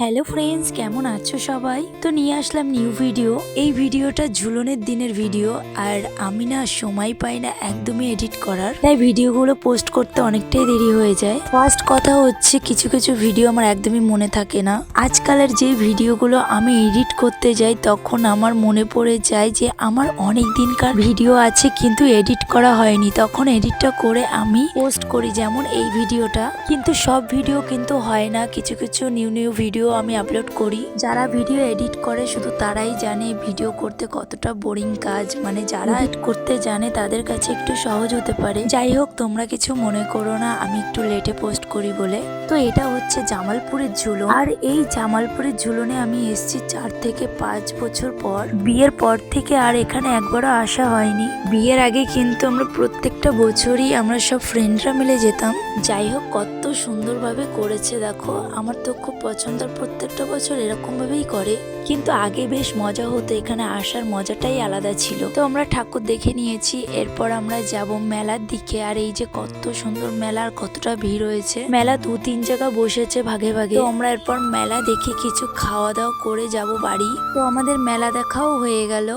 Hello friends কেমন আছো সবাই? তো নিয়ে আসলাম নিউ ভিডিও এই ভিডিওটা ঝুলনের দিনের ভিডিও আর আমি না সময় পাই না একদমই এডিট করার। তাই ভিডিওগুলো পোস্ট করতে অনেকটাই দেরি হয়ে যায়। ফার্স্ট কথা হচ্ছে, কিছু কিছু ভিডিও আমার একদমই মনে থাকে না। আজকালের যে ভিডিওগুলো আমি এডিট করতে যাই, তখন আমার মনে পড়ে যায় যে আমার অনেক দিনকার ভিডিও আছে, কিন্তু এডিট করা হয়নি। তখন এডিটটা করে আমি পোস্ট করি যেমন এই ভিডিওটা কিন্তু সব ভিডিও কিন্তু হয় না। কিছু কিছু নিউ নিউ ভিডিও আমি আপলোড করি। যারা ভিডিও এডিট করে শুধু তারাই জানে ভিডিও করতে কতটা বোরিং কাজ। মানে যারা এডিট করতে জানে তাদের কাছে একটু সহজ হতে পারে। যাই হোক তোমরা কিছু মনে করো না আমি একটু লেটে পোস্ট করি বলে। তো এটা হচ্ছে জামালপুরের ঝুলন। আর এই জামালপুরের ঝুলনে আমি এসেছি চার থেকে পাঁচ বছর পর। বিয়ের পর থেকে আর এখানে একবারও আসা হয়নি। বিয়ের আগে কিন্তু আমরা প্রত্যেকটা বছরই আমরা সব ফ্রেন্ডরা মিলে যেতাম। যাই হোক কত সুন্দরভাবে করেছে দেখো। আমার তো খুব পছন্দ আর প্রত্যেকটা বছর এরকম ভাবেই করে। কিন্তু আগে বেশ মজা হতো, এখানে আসার মজাটাই আলাদা ছিল। তো আমরা ঠাকুর দেখে নিয়েছি, এরপর আমরা যাব মেলার দিকে। আর এই যে কত সুন্দর মেলার কতটা ভিড় হয়েছে মেলা দু, তিন জায়গা বসেছে ভাগে ভাগে। আমরা এরপর মেলা দেখে কিছু খাওয়া দাওয়া করে যাব বাড়ি। তো আমাদের মেলা দেখাও হয়ে গেল।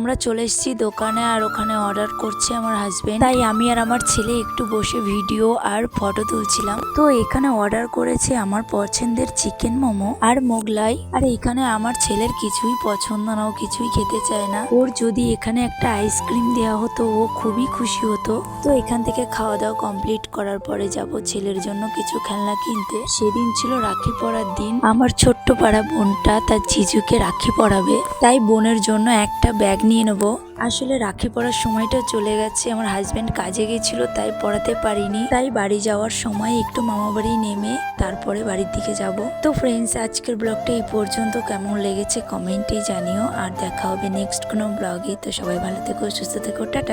আমরা চলে এসেছি দোকানে আর ওখানে অর্ডার করছে আমার হাজবেন্ড তাই আমি আর আমার ছেলে একটু বসে ভিডিও আর ফটো তুলছিলাম। তো এখানে অর্ডার করেছে আমার পছন্দের চিকেন মোমো আর মোগলাই। আর এখানে আমার ছেলের কিছুই পছন্দ না, ও কিছুই খেতে চায় না। ওর যদি এখানে একটা আইসক্রিম দেওয়া হতো, ও খুবই খুশি হতো। তো এখান থেকে খাওয়া দাওয়া কমপ্লিট করার পরে যাব ছেলের জন্য কিছু খেলনা কিনতে। সেদিন ছিল রাখি পরার দিন। আমার ছোট্ট পাড়া বোনটা তার জিজুকে রাখি পরাবে। তাই বোনের জন্য একটা ব্যাগ নিয়ে নেব। আসলে রাখি পড়ার সময়টা চলে গেছে। আমার হাজব্যান্ড কাজে গেছিল, তাই পড়াতে পারিনি। তাই বাড়ি যাওয়ার সময় একটু মামা বাড়ি নেমে তারপরে বাড়ির দিকে যাব। তো ফ্রেন্ডস আজকের ব্লগটা এই পর্যন্ত। কেমন লেগেছে কমেন্টে জানিও। আর দেখা হবে নেক্সট কোনো ব্লগে তো সবাই ভালো থেকো, সুস্থ থেকো, টাটা।